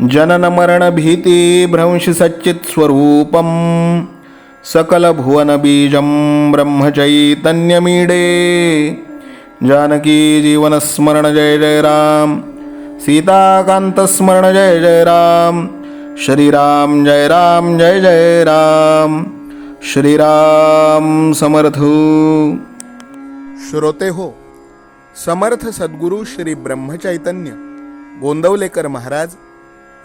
जननमरणभीतिभ्रंशसच्चित्स्वरूपं सकलभुवनबीजं ब्रह्मचैतन्यमीडे। जानकी जीवनस्मरण जय जय राम सीताकान्तस्मरण जय जय राम श्रीराम जय राम जय जय राम श्रीराम समर्थ। श्रोते हो समर्थ सद्गुरू श्री ब्रह्मचैतन्य गोंदवलेकर महाराज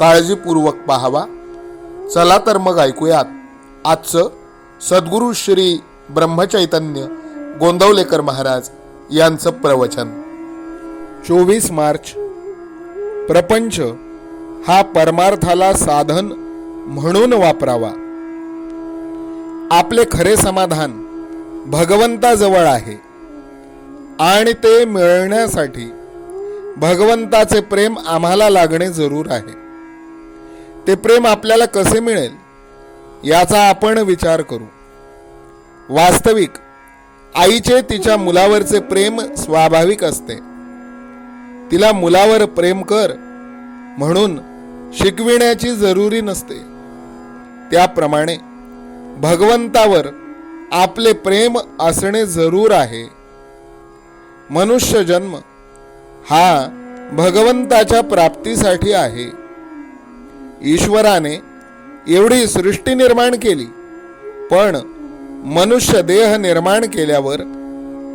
काळजीपूर्वक पाहावा. चला तर मग ऐकूयात. आजचं सद्गुरू श्री ब्रह्मचैतन्य गोंदवलेकर महाराज यांचं प्रवचन. चोवीस मार्च. प्रपंच हा परमार्थाला साधन म्हणून वापरावा. आपले खरे समाधान भगवंताजवळ आहे. आणि ते मिळण्यासाठी भगवंताचे प्रेम आम्हाला लागणे जरूर आहे. ते प्रेम आपल्याला कसे मिळेल याचा आपण विचार करू. वास्तविक आईचे तिच्या मुलावरचे प्रेम स्वाभाविक असते. तिला मुलावर प्रेम कर म्हणून शिकविण्याची जरुरी नसते. त्याप्रमाणे भगवंतावर आपले प्रेम असणे जरूर आहे. मनुष्य जन्म हा भगवंताच्या प्राप्तीसाठी आहे. ईश्वराने एवढी सृष्टी निर्माण केली पण मनुष्य देह निर्माण केल्यावर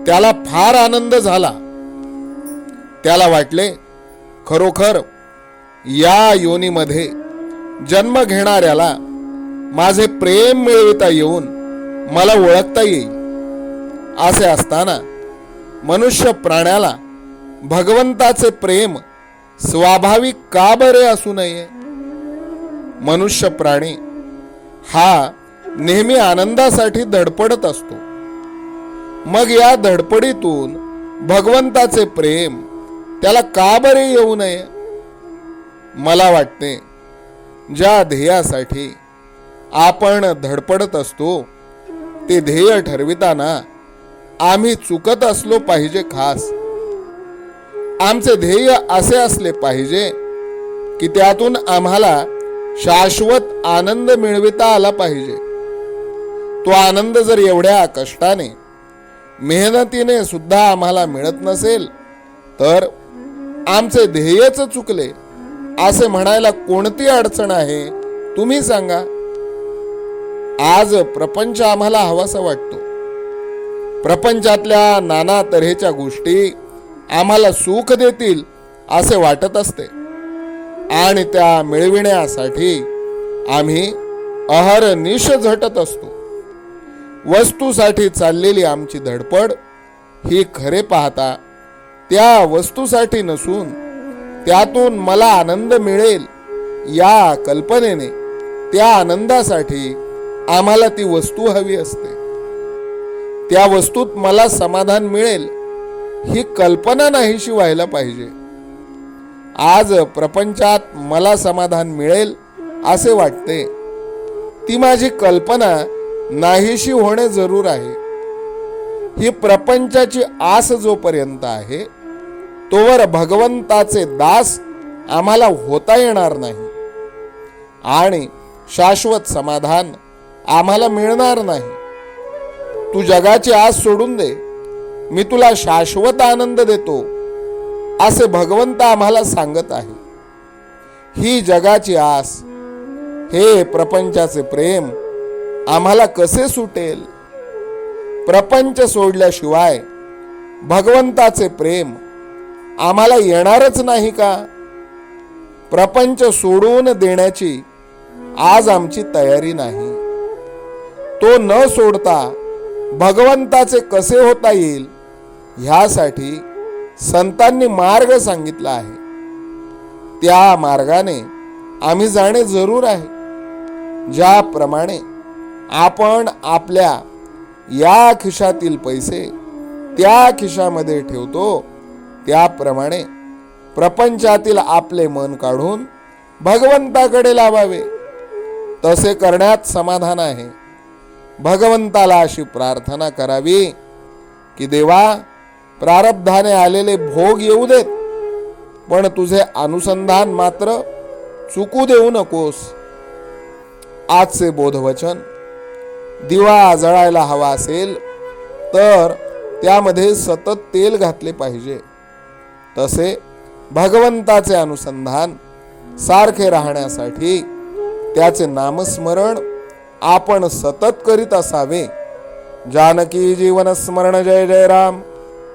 त्याला फार आनंद झाला. त्याला वाटले खरोखर या योनीमध्ये जन्म घेणाऱ्याला माझे प्रेम मिळविता येऊन मला ओळखता येईल. असे असताना मनुष्य प्राण्याला भगवंताचे प्रेम स्वाभाविक का बरे असू नये? मनुष्य प्राणी हा नेहमी आनंदासाठी धडपडत असतो. मग या धडपडीतून भगवंताचे प्रेम त्याला का बरे येऊ नये? मला वाटते ज्या ध्येयासाठी आपण धडपडत असतो ते ध्येय ठरविताना आम्ही चुकत असलो पाहिजे खास. आमचे ध्येय असे असले पाहिजे की त्यातून आम्हाला शाश्वत आनंद मिळविता आला पाहिजे. तो आनंद जर एवढ्या कष्टाने मेहनतीने सुद्धा आम्हाला मिळत नसेल तर आमचे ध्येयच चुकले असे म्हणायला कोणती अडचण आहे तुम्ही सांगा. आज प्रपंच आम्हाला हवासा वाटतो. प्रपंचातल्या नाना तऱ्हेच्या गोष्टी आम्हाला सुख देतील असे वाटत असते. आणि त्या मिळविण्यासाठी आम्ही अहरनिश झटत असतो. वस्तूसाठी चाललेली आमची धडपड ही खरे पाहता त्या वस्तूसाठी नसून त्यातून मला आनंद मिळेल या कल्पनेने त्या आनंदासाठी आम्हाला ती वस्तू हवी असते. त्या वस्तूत मला समाधान मिळेल ही कल्पना नाहीशी व्हायला पाहिजे. आज प्रपंचात मला समाधान मिळेल असे वाटते. ती माझी कल्पना नाहीशी होणे जरूर आहे. ही प्रपंचाची आस जोपर्यंत आहे तोवर भगवंताचे दास आम्हाला होता येणार नाही. आणि शाश्वत समाधान आम्हाला मिळणार नाही. तू जगाची आस सोडून दे. मी तुला शाश्वत आनंद देतो. असे भगवंत आम्हाला सांगत आहे. ही जगाची आस हे प्रपंचाचे प्रेम आम्हाला कसे सुटेल? प्रपंच सोडल्याशिवाय भगवंताचे प्रेम आम्हाला येणारच नाही का? प्रपंच सोडून देण्याची आज आमची तयारी नाही. तो न सोडता भगवंताचे कसे होता येईल? ह्यासाठी संतांनी मार्ग सांगितला आहे. त्या मार्गाने आम्ही जाणे जरूर आहे. ज्याप्रमाणे आपण आपल्या या खिशातील पैसे त्या खिशामध्ये ठेवतो त्याप्रमाणे प्रपंचातील आपले मन काढून भगवंताकडे लावावे. तसे करण्यात समाधान आहे. भगवंताला अशी प्रार्थना करावी की देवा प्रारब्धाने आलेले भोग येऊ देत पण तुझे अनुसंधान मात्र चुकू देऊ नकोस. आजचे बोधवचन दिवा जळायला हवा असेल तर त्यामध्ये सतत तेल घातले पाहिजे. तसे भगवंताचे अनुसंधान सारखे राहण्यासाठी त्याचे नामस्मरण आपण सतत करीत असावे. जानकी जीवन स्मरण जय जय राम.